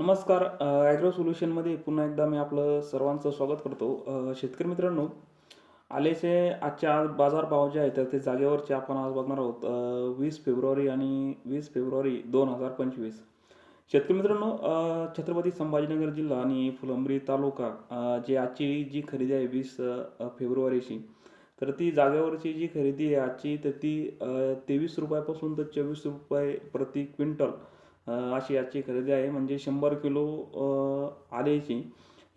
नमस्कार ॲग्रो सोल्युशनमध्ये पुन्हा एकदा मी आपलं सर्वांचं स्वागत करतो. शेतकरी मित्रांनो आलेचे आजच्या आज बाजारभाव जे आहेत तर ते जागेवरचे आपण आज बघणार आहोत. वीस फेब्रुवारी आणि वीस फेब्रुवारी दोन हजार पंचवीस. शेतकरी मित्रांनो छत्रपती संभाजीनगर जिल्हा आणि फुलंब्री तालुका जे जी आजची जी खरेदी आहे वीस फेब्रुवारीची तर ती जागेवरची जी खरेदी आहे आजची तर ती तेवीस रुपयापासून तर चोवीस रुपये प्रति क्विंटल. अशी याची खरेदी आहे. म्हणजे शंभर किलो आल्याची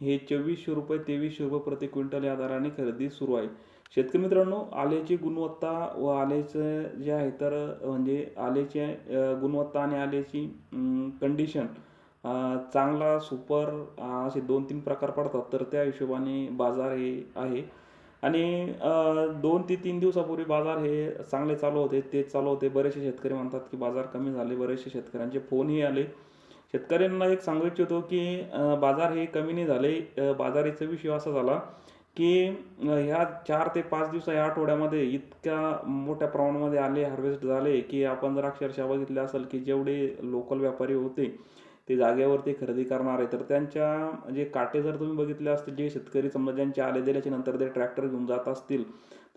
हे चोवीसशे रुपये तेवीसशे रुपये प्रति क्विंटल या दराने खरेदी सुरू आहे. शेतकरी मित्रांनो आल्याची गुणवत्ता व आल्याचं जे आहे तर म्हणजे आल्याची गुणवत्ता आणि आल्याची कंडिशन चांगला सुपर असे दोन तीन प्रकार पडतात. तर त्या हिशोबाने बाजार हे आहे. आणि दोन ते तीन दिवसापूर्वी बाजार हे चांगले चालू होते तेच चालू होते. बरेचसे शेतकरी म्हणतात की बाजार कमी झाले बरेचसे शेतकऱ्यांचे फोनही आले. शेतकऱ्यांना एक सांगू इच्छितो की बाजार हे कमी नाही झाले. बाजारीचा विषय असा झाला की ह्या चार ते पाच दिवसा या आठवड्यामध्ये इतक्या मोठ्या प्रमाणामध्ये आले हार्वेस्ट झाले की आपण जर अक्षरशः बघितले असेल की जेवढे लोकल व्यापारी होते ते जागेवरती खरेदी करणार आहे तर त्यांच्या जे काटे जर तुम्ही बघितले असतील जे शेतकरी समजा ज्यांचे आले दिल्याच्या नंतर ते ट्रॅक्टर घेऊन जात असतील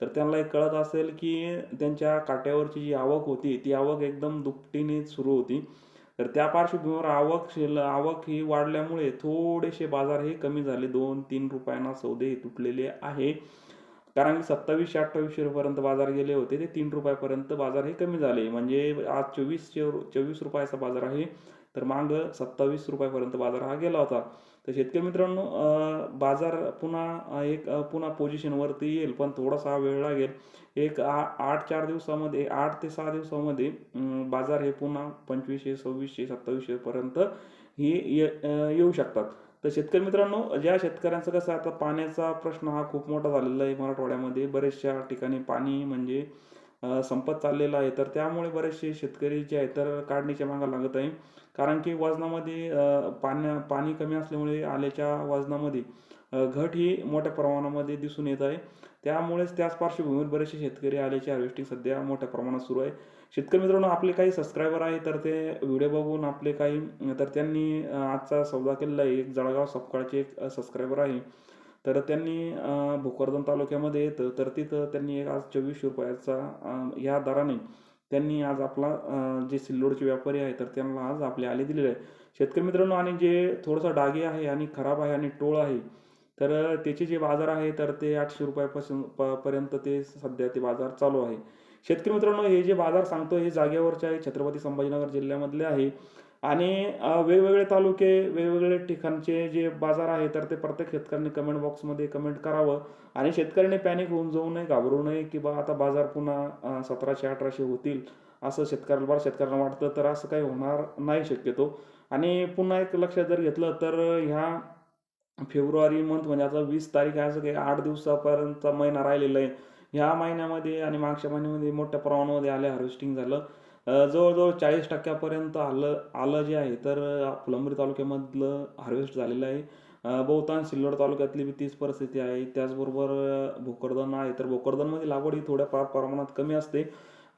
तर त्यांना एक कळत असेल की त्यांच्या काट्यावरची जी आवक होती ती आवक एकदम दुपटीने सुरू होती. तर त्या पार्श्वभूमीवर आवक शिल आवक ही वाढल्यामुळे थोडेसे बाजार हे कमी झाले. दोन तीन रुपयांना सौदे तुटलेले आहे. कारण की सत्तावीसशे अठ्ठावीसशे रुपयापर्यंत बाजार गेले होते ते तीन रुपयापर्यंत बाजार हे कमी झाले. म्हणजे आज चोवीसशे चोवीस रुपयाचा बाजार आहे. तर माग सत्तावीस रुपयापर्यंत बाजार हा गेला होता. तर शेतकरी मित्रांनो बाजार पुन्हा एक पुन्हा पोझिशनवरती येईल पण थोडासा वेळ लागेल. एक आ आठ चार दिवसामध्ये आठ ते सहा दिवसामध्ये बाजार हे पुन्हा पंचवीसशे सव्वीसशे सत्तावीसशेपर्यंत ही येऊ शकतात. तर शेतकरी मित्रांनो ज्या शेतकऱ्यांचं कसं आता पाण्याचा प्रश्न हा खूप मोठा झालेला आहे. मराठवाड्यामध्ये बरेचशा ठिकाणी पाणी म्हणजे संपत चाललेला आहे. तर त्यामुळे बरेचसे शेतकरी जे आहेत तर काढणीच्या मागा लागत आहे. कारण की वजनामध्ये पाण्या पाणी कमी असल्यामुळे आल्याच्या वजनामध्ये घट ही मोठ्या प्रमाणामध्ये दिसून येत आहे. त्यामुळेच त्याच पार्श्वभूमीवर बरेचसे शेतकरी आल्याचे हार्वेस्टिंग सध्या मोठ्या प्रमाणात सुरू आहे. शेतकरी मित्रांनो आपले काही सबस्क्रायबर आहे तर ते व्हिडिओ बघून आपले काही तर त्यांनी आजचा सौदा केलेला आहे. एक जळगाव सपकाळचे एक सबस्क्रायबर आहे. तर त्यांनी भोकरदन तालुक्यामध्ये येतं. तर तिथं त्यांनी एक आज चोवीसशे रुपयाचा ह्या दराने त्यांनी आज आपला जे सिल्लोडचे व्यापारी आहे तर त्यांना आज आपले आले दिलेले आहे. शेतकरी मित्रांनो आणि जे थोडंसं डागे आहे आणि खराब आहे आणि टोळ आहे तर त्याचे जे बाजार आहे तर ते आठशे रुपयापासून पर्यंत ते सध्या ते बाजार चालू आहे. शेतकरी मित्रांनो हे जे बाजार सांगतो हे जागेवरचे आहे छत्रपती संभाजीनगर जिल्ह्यामधले आहे. आणि वेगवेगळे तालुके वेगवेगळे ठिकाणचे जे बाजार आहे तर ते प्रत्येक शेतकऱ्यांनी कमेंट बॉक्समध्ये कमेंट करावं. आणि शेतकऱ्यांनी पॅनिक होऊन जाऊ नये घाबरू नये की बा आता बाजार पुन्हा सतराशे अठराशे होतील असं शेतकऱ्याला बरं शेतकऱ्यांना वाटतं तर असं काही होणार नाही शक्यतो. आणि पुन्हा एक लक्षात जर घेतलं तर ह्या फेब्रुवारी मंथ म्हणजे आता वीस तारीख आहे असं काही आठ दिवसापर्यंतचा महिना राहिलेला आहे. ह्या महिन्यामध्ये आणि मागच्या महिन्यामध्ये मोठ्या प्रमाणामध्ये आले हार्वेस्टिंग झालं. जवळजवळ चाळीस टक्क्यापर्यंत आलं आलं जे आहे तर फुलंबरी तालुक्यामधलं हार्वेस्ट झालेलं आहे. बहुतांश सिल्लोड तालुक्यातली बी तीच परिस्थिती आहे. त्याचबरोबर भोकरदन आहे. तर भोकरदनमध्ये लागवड ही थोड्या फार प्रमाणात कमी असते.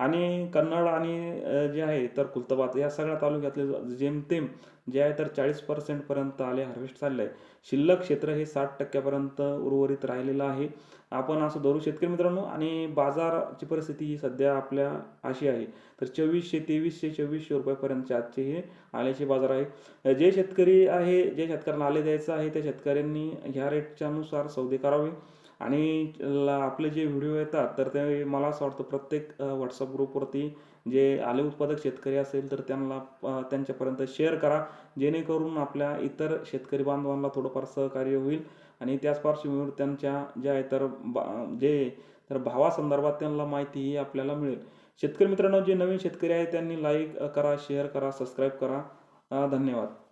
आणि कन्नड आणि जे आहे तर कुलतबाद या सगळ्या तालुक्यातले जेमतेम जे आहे तर चाळीस पर्सेंटपर्यंत आले हार्वेस्ट चाललं आहे. शिल्लक क्षेत्र हे साठ टक्क्यापर्यंत उर्वरित राहिलेलं आहे. आपण असं धरू शेतकरी मित्रांनो आणि बाजाराची परिस्थिती ही सध्या आपल्या अशी आहे. तर चोवीसशे तेवीसशे चोवीसशे रुपयापर्यंतचे आजचे हे आल्याचे बाजार आहे. जे शेतकरी आहे जे शेतकऱ्यांना आले द्यायचं आहे त्या शेतकऱ्यांनी ह्या रेटच्यानुसार सौदे करावे. आणि आपले जे व्हिडिओ येतात तर ते मला असं वाटतं प्रत्येक व्हॉट्सअप ग्रुपवरती जे आले उत्पादक शेतकरी असेल तर त्यांना त्यांच्यापर्यंत शेअर करा. जेणेकरून आपल्या इतर शेतकरी बांधवांना थोडंफार सहकार्य होईल आणि त्याच पार्श्वभूमीवर त्यांच्या ज्या आहे तर जे तर भावासंदर्भात त्यांना माहिती ही आपल्याला मिळेल. शेतकरी मित्रांनो जे नवीन शेतकरी आहे त्यांनी लाईक करा शेअर करा सबस्क्राईब करा. धन्यवाद.